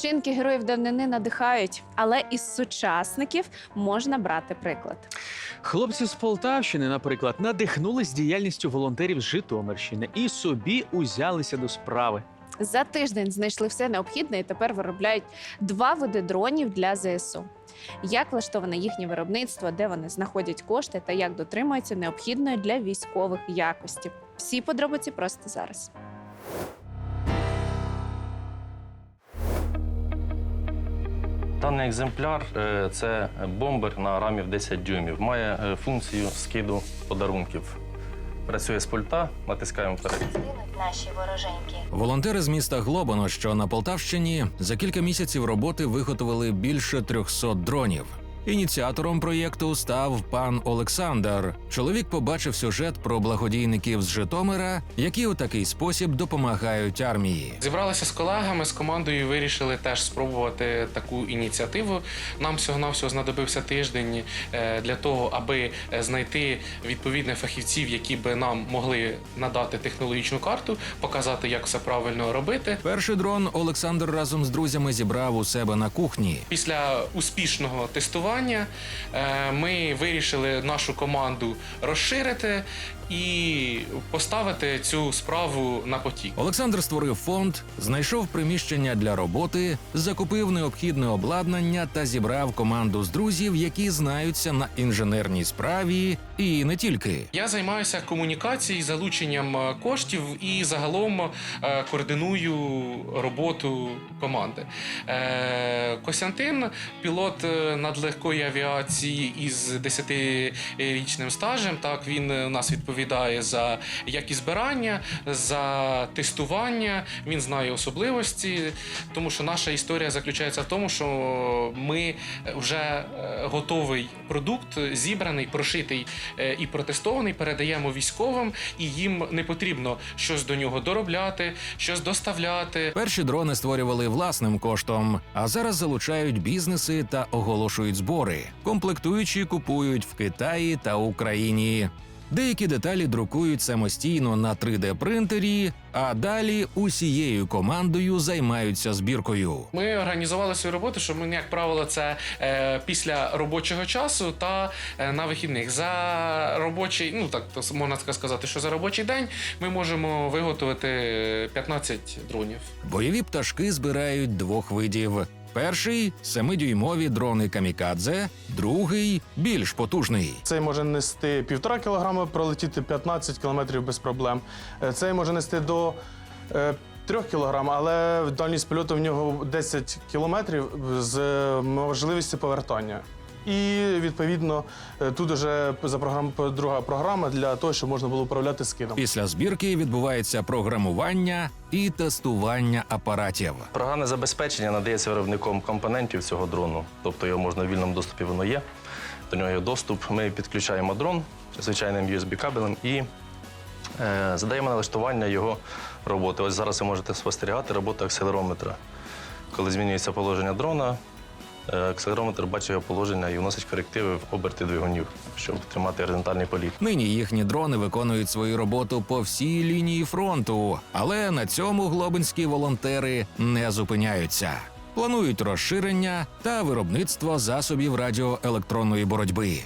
Вчинки героїв давнини надихають, але із сучасників можна брати приклад. Хлопці з Полтавщини, наприклад, надихнулись діяльністю волонтерів з Житомирщини і собі узялися до справи. За тиждень знайшли все необхідне і тепер виробляють два види дронів для ЗСУ. Як влаштоване їхнє виробництво, де вони знаходять кошти та як дотримуються необхідної для військових якості. Всі подробиці просто зараз. Даний екземпляр е, це бомбер на рамі в 10 дюймів. Має е, функцію скиду подарунків. Працює з пульта, натискаємо вперед. Наші вороженьки. Волонтери з міста Глобано, що на Полтавщині, за кілька місяців роботи виготовили більше 300 дронів. Ініціатором проєкту став пан Олександр. Чоловік побачив сюжет про благодійників з Житомира, які у такий спосіб допомагають армії. Зібралися з колегами з командою, і вирішили теж спробувати таку ініціативу. Нам всього навсього знадобився тиждень е, для того, аби е, знайти відповідних фахівців, які би нам могли надати технологічну карту, показати, як все правильно робити. Перший дрон Олександр разом з друзями зібрав у себе на кухні. Після успішного тестування е, ми вирішили нашу команду розширити і поставити цю справу на потік. Олександр створив фонд, знайшов приміщення для роботи, закупив необхідне обладнання та зібрав команду з друзів, які знаються на інженерній справі, і не тільки. Я займаюся комунікацією, залученням е, коштів і загалом е, координую роботу команди. Костянтин, пілот е, надлегкої авіації із 10-річним стажем. Так він е, у нас відповідає за як і збирання, за тестування. Він знає особливості, тому що наша історія заключається в тому, що ми вже е, готовий продукт, зібраний, прошитий е, і протестований, передаємо військовим, і їм не потрібно щось до нього доробляти, щось доставляти. Перші дрони створювали власним коштом, а зараз залучають бізнеси та оголошують збори. Комплектуючі купують в Китаї та Україні. Деякі деталі друкують самостійно на 3D-принтері, а далі усією командою займаються збіркою. Ми організували свою роботу, що ми, як правило, це е, після робочого часу та е, на вихідних. За робочий, ну так то можна сказати, що за робочий день ми можемо виготовити 15 дронів. Бойові пташки збирають двох видів. Перший семидюймові дрони камікадзе, другий більш потужний. Цей може нести півтора кілограма, пролетіти 15 кілометрів без проблем. Е, Цей може нести до трьох кілограм, але дальність польоту в нього 10 кілометрів з е, можливістю повертання. І відповідно е, тут вже запрограм... друга програма для того, щоб можна було управляти скидом. Після збірки відбувається програмування і тестування апаратів. Програмне забезпечення надається виробником компонентів цього дрону, тобто його можна в вільному доступі, воно є. До нього є доступ. Ми підключаємо дрон звичайним USB-кабелем і е, задаємо налаштування його роботи. Ось зараз ви можете спостерігати роботу акселерометра. Коли змінюється положення дрона, е, акселерометр бачить його положення і вносить корективи в оберти двигунів, щоб тримати горизонтальний політ. Нині їхні дрони виконують свою роботу по всій лінії фронту, але на цьому глобинські волонтери не зупиняються. Планують розширення та виробництво засобів радіоелектронної боротьби.